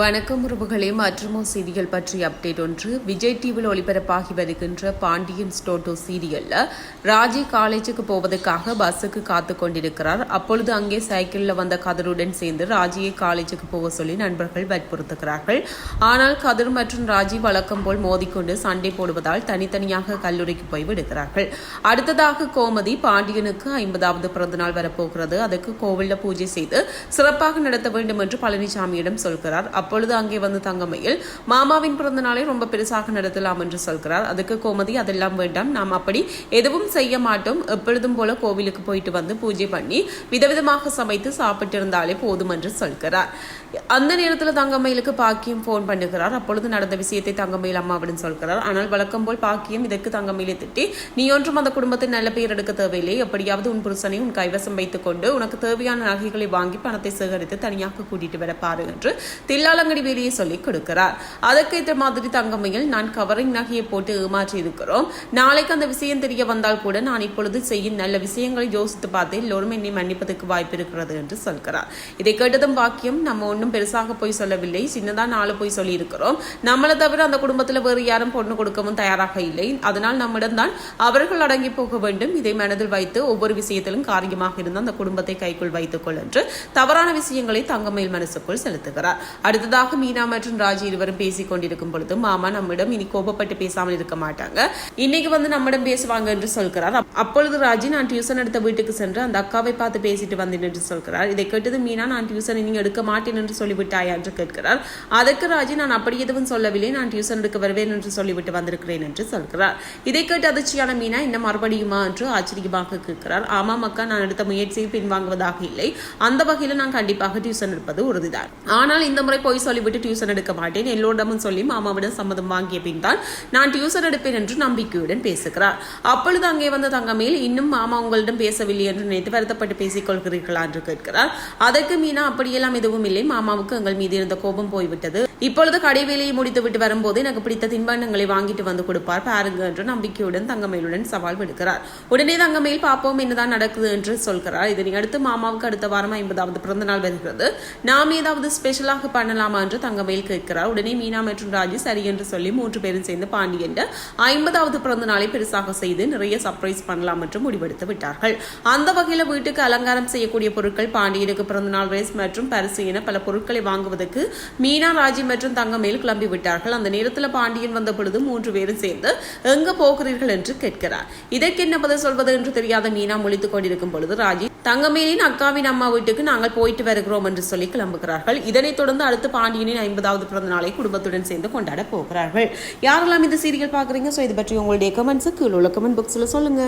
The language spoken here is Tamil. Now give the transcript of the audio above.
வணக்கம் உறவுகளே மற்றுமோ சீரியல் பற்றிய அப்டேட் ஒன்று. விஜய் டிவியில் ஒளிபரப்பாகி வருகின்ற பாண்டியன் ஸ்டோட்டோ சீரியல்ல ராஜி காலேஜுக்கு போவதற்காக பஸ்ஸுக்கு காத்து கொண்டிருக்கிறார். அப்பொழுது அங்கே சைக்கிளில் வந்த கதருடன் சேர்ந்து ராஜியை காலேஜுக்கு போக சொல்லி நண்பர்கள் வற்புறுத்துகிறார்கள். ஆனால் கதிர் மற்றும் ராஜி வழக்கம் போல் மோதிக்கொண்டு சண்டை போடுவதால் தனித்தனியாக கல்லூரிக்கு போய் விடுகிறார்கள். அடுத்ததாக கோமதி பாண்டியனுக்கு ஐம்பதாவது பிறந்தநாள் வரப்போகிறது. அதுக்கு கோவிலில் பூஜை செய்து சிறப்பாக நடத்த வேண்டும் என்று பழனிசாமியிடம் சொல்கிறார். அப்பொழுது அங்கே வந்து தங்கமையில் மாமாவின் பிறந்த நாளை ரொம்ப பெருசாக நடத்தலாம் என்று சொல்கிறார். அதுக்கு கோமதி அதெல்லாம் வேண்டாம். நாம் அப்படி எதுவும் செய்ய மாட்டோம். எப்பொழுதும் போல கோவிலுக்கு போயிட்டு வந்து பூஜை பண்ணி விதவிதமாக சமைத்து சாப்பிட்டிருந்தாலே போதும் என்று சொல்கிறார். அந்த நேரத்தில் தங்கமயிலுக்கு பாக்கியம் போன் பண்ணுகிறார். அப்பொழுது நடந்த விஷயத்தை தங்கமயில் அம்மாவிடம் சொல்கிறார். ஆனால் வழக்கம் போல் பாக்கியம் இதற்கு தங்கமயிலை திட்டி நீ ஒன்றும் அந்த குடும்பத்தை நல்ல பெயர் எடுக்க தேவையில்லை எப்படியாவது உன் புருஷனை உன் கைவசம் வைத்துக் கொண்டு உனக்கு தேவையான நகைகளை வாங்கி பணத்தை சேகரித்து தனியாக கூட்டிட்டு வர பாரு என்று தில்லாலங்கடி வேலையை சொல்லிக் கொடுக்கிறார். அதற்கேற்ற மாதிரி தங்கமையில் நான் கவரிங் நகையை போட்டு ஏமாற்றி இருக்கிறோம் நாளைக்கு அந்த விஷயம் தெரிய வந்தால் கூட நான் இப்பொழுது செய்யும் நல்ல விஷயங்களை யோசித்து பார்த்து எல்லோரும் என்னை மன்னிப்பதற்கு வாய்ப்பு இருக்கிறது என்று சொல்கிறார். இதை கேட்டதும் பாக்கியம் நம்ம ஒன்றும் பெருசாக போய் சொல்லவில்லை. சின்னதாக நாலு போய் சொல்லி இருக்கிறோம் நம்மளை தவிர அந்த குடும்பத்தில் வேறு யாரும் பொண்ணு கொடுக்கவும் தயாராக இல்லை. அதனால் நம்மிடம்தான் அவர்கள் அடங்கி போக வேண்டும். இதை மனதில் வைத்து ஒவ்வொரு விஷயத்திலும் காரியமாக இருந்து அந்த குடும்பத்தை கைக்குள் வைத்துக்கொள் என்று தவறான விஷயங்களை தங்கமையில் மனசுக்குள் செலுத்துகிறார். அடுத்த அடுத்ததாக மீனா மற்றும் ராஜி இருவரும் பேசிக் கொண்டிருக்கும் பொழுது மாமா நம்மிடம் இனி கோபப்பட்டு பேசாமல் இருக்க மாட்டாங்க. இன்னைக்கு வந்து நம்மிடம் பேசுவாங்க என்று சொல்கிறார். அப்பொழுது ராஜி நான் டியூசன் எடுத்த வீட்டுக்கு சென்று அந்த அக்காவை பார்த்து பேசிட்டு வந்தேன் என்று சொல்கிறார். இதை கேட்டது மீனா நான் டியூசன் இனி எடுக்க மாட்டேன் என்று சொல்லிவிட்டாயா என்று கேட்கிறார். அதற்கு ராஜி நான் அப்படி எதுவும் சொல்லவில்லை. நான் டியூசன் எடுக்க வருவேன் என்று சொல்லிவிட்டு வந்திருக்கிறேன் என்று சொல்கிறார். இதை கேட்டு அதிர்ச்சியான மீனா இன்னும் மறுபடியுமா? என்று ஆச்சரியமாக கேட்கிறார். ஆமாம் அக்கா நான் எடுத்த முயற்சியை பின்வாங்குவதாக இல்லை. அந்த வகையில் நான் கண்டிப்பாக டியூசன் எடுப்பது உறுதிதான். ஆனால் இந்த முறை போய் சொல்லிவிட்டு டியூஷன் எடுக்க மாட்டேன். எல்லோரிடமும் சொல்லி மாமாவிடம் சம்மதம் வாங்கிய பின் தான் நான் டியூஷன் எடுப்பேன் என்று நம்பிக்கையுடன் பேசுகிறார். அப்பொழுது அங்கே வந்த தங்கமேல் இன்னும் மாமா உங்களிடம் பேசவில்லை என்று நினைத்து வருத்தப்பட்டு பேசிக் கொள்கிறீர்களா என்று கேட்கிறார். அதற்கு மீனா அப்படியெல்லாம் எதுவும் இல்லை. மாமாவுக்கு எங்கள் மீது இருந்த கோபம் போய்விட்டது. இப்பொழுது கடை வேலையை முடித்துவிட்டு வரும்போது எனக்கு பிடித்த தின்பண்டங்களை வாங்கிட்டு வந்து கொடுப்பார். பாருங்க என்று நம்பிக்கையுடன் தங்கமேலுடன் சவால் விடுக்கிறார். உடனே தங்கமேல் பார்ப்போம் என்னதான் நடக்குது என்று சொல்கிறார். இதனை அடுத்து மாமாவுக்கு அடுத்த வாரம் ஐம்பதாவது பிறந்த நாள் வருகிறது. நாம் ஏதாவது ஸ்பெஷலாக பண்ணலாம் என்று தங்கமயில் கேட்கிறார். உடனே மீனா மற்றும் ராஜு சரி என்று சொல்லி மூன்று பேரும் சேர்ந்து பாண்டியன் ஐம்பதாவது பிறந்த நாளை பெருசாக செய்து நிறைய சர்ப்ரைஸ் பண்ணலாம் என்று முடிவெடுத்து விட்டார்கள். அந்த வகையில் வீட்டுக்கு அலங்காரம் செய்யக்கூடிய பொருட்கள் பாண்டியனுக்கு பிறந்தநாள் ரேஸ் மற்றும் பரிசு என பல பொருட்களை வாங்குவதற்கு மீனா ராஜி மற்றும் தங்கமேல் கிளம்பி விட்டார்கள். அந்த நேரத்தில் பாண்டியன் வந்த பொழுது மூன்று பேரும் சேர்ந்து எங்கு போகிறீர்கள்? என்று கேட்கிறார். இதற்கு என்ன பதில் சொல்வது என்று தெரியாத மீனா முழித்துக் கொண்டிருக்கும் பொழுது ராஜி தங்கமேலின் அக்காவின் அம்மா வீட்டுக்கு நாங்கள் போயிட்டு வருகிறோம் என்று சொல்லி கிளம்புகிறார்கள். இதனைத் தொடர்ந்து அடுத்து பாண்டியனின் ஐம்பதாவது பிறந்த நாளை குடும்பத்துடன் சேர்ந்து கொண்டாட போகிறார்கள். யாரெல்லாம் இந்த சீரியல் பார்க்குறீங்க? ஸோ இது பற்றி உங்களுடைய கமெண்ட்ஸு கீழே உள்ள கமெண்ட் பாக்ஸில் சொல்லுங்க.